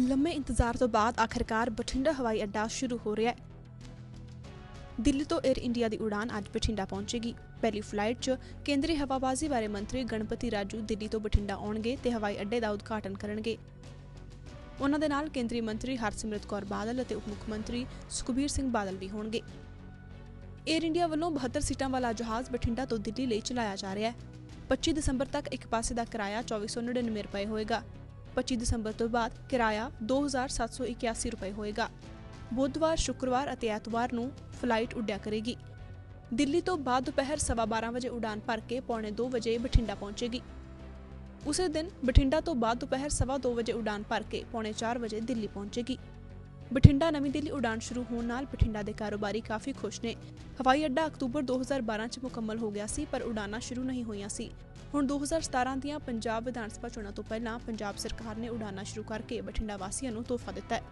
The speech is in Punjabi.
ਲੰਮੇ ਇੰਤਜ਼ਾਰ ਤੋਂ ਬਾਅਦ ਆਖਰਕਾਰ ਬਠਿੰਡਾ ਹਵਾਈ ਅੱਡਾ ਸ਼ੁਰੂ ਹੋ ਰਿਹਾ ਹੈ। ਦਿੱਲੀ ਤੋਂ 에ਅਰ ਇੰਡੀਆ ਦੀ ਉਡਾਨ ਅੱਜ ਬਠਿੰਡਾ ਪਹੁੰਚੇਗੀ। ਪਹਿਲੀ ਫਲਾਈਟ 'ਚ ਕੇਂਦਰੀ ਹਵਾਬਾਜ਼ੀ ਬਾਰੇ ਮੰਤਰੀ ਗਣਪਤੀ ਰਾਜੂ ਦਿੱਲੀ ਤੋਂ ਬਠਿੰਡਾ ਆਉਣਗੇ ਤੇ ਹਵਾਈ ਅੱਡੇ ਦਾ ਉਦਘਾਟਨ ਕਰਨਗੇ। ਉਹਨਾਂ ਦੇ ਨਾਲ ਕੇਂਦਰੀ ਮੰਤਰੀ ਹਰਸਿਮਰਤ ਕੌਰ ਬਾਦਲ ਅਤੇ ਉਪ ਮੁੱਖ ਮੰਤਰੀ ਸੁਖਬੀਰ ਸਿੰਘ ਬਾਦਲ ਵੀ ਹੋਣਗੇ। 에ਅਰ ਇੰਡੀਆ ਵੱਲੋਂ 72 ਸੀਟਾਂ ਵਾਲਾ ਜਹਾਜ਼ ਬਠਿੰਡਾ ਤੋਂ ਦਿੱਲੀ ਲਈ ਚਲਾਇਆ ਜਾ ਰਿਹਾ ਹੈ। 25 ਦਸੰਬਰ ਤੱਕ ਇੱਕ ਪਾਸੇ ਦਾ ਕਿਰਾਇਆ 2499 ਰੁਪਏ ਹੋਏਗਾ। 25 ਦਸੰਬਰ ਤੋਂ ਬਾਅਦ ਕਿਰਾਇਆ 2781 ਰੁਪਏ ਹੋਏਗਾ ਬੁੱਧਵਾਰ ਸ਼ੁੱਕਰਵਾਰ ਅਤੇ ਐਤਵਾਰ ਨੂੰ ਫਲਾਈਟ ਉੱਡਿਆ ਕਰੇਗੀ ਦਿੱਲੀ ਤੋਂ ਬਾਅਦ ਦੁਪਹਿਰ 12:30 ਵਜੇ ਉਡਾਨ ਭਰ ਕੇ ਪੌਣੇ 2 ਵਜੇ ਬਠਿੰਡਾ ਪਹੁੰਚੇਗੀ ਉਸੇ ਦਿਨ ਬਠਿੰਡਾ ਤੋਂ ਬਾਅਦ ਦੁਪਹਿਰ 2:30 ਵਜੇ ਉਡਾਨ ਭਰ ਕੇ ਪੌਣੇ 4 ਵਜੇ ਦਿੱਲੀ ਪਹੁੰਚੇਗੀ ਬਠਿੰਡਾ ਨਵੀਂ ਦਿੱਲੀ ਉਡਾਨ ਸ਼ੁਰੂ ਹੋਣ ਨਾਲ ਬਠਿੰਡਾ ਦੇ ਕਾਰੋਬਾਰੀ ਕਾਫੀ ਖੁਸ਼ ਨੇ ਹਵਾਈ ਅੱਡਾ ਅਕਤੂਬਰ 2012 ਚ ਮੁਕੰਮਲ ਹੋ ਗਿਆ ਸੀ ਪਰ ਉਡਾਨਾਂ ਸ਼ੁਰੂ ਨਹੀਂ ਹੋਈਆਂ ਸੀ ਹੁਣ 2017 ਦੀਆਂ ਪੰਜਾਬ ਵਿਧਾਨ ਸਭਾ ਚੋਣਾਂ ਤੋਂ ਪਹਿਲਾਂ ਪੰਜਾਬ ਸਰਕਾਰ ਨੇ ਉਡਾਨਾਂ ਸ਼ੁਰੂ ਕਰਕੇ ਬਠਿੰਡਾ ਵਾਸੀਆਂ ਨੂੰ ਤੋਹਫਾ ਦਿੱਤਾ ਹੈ।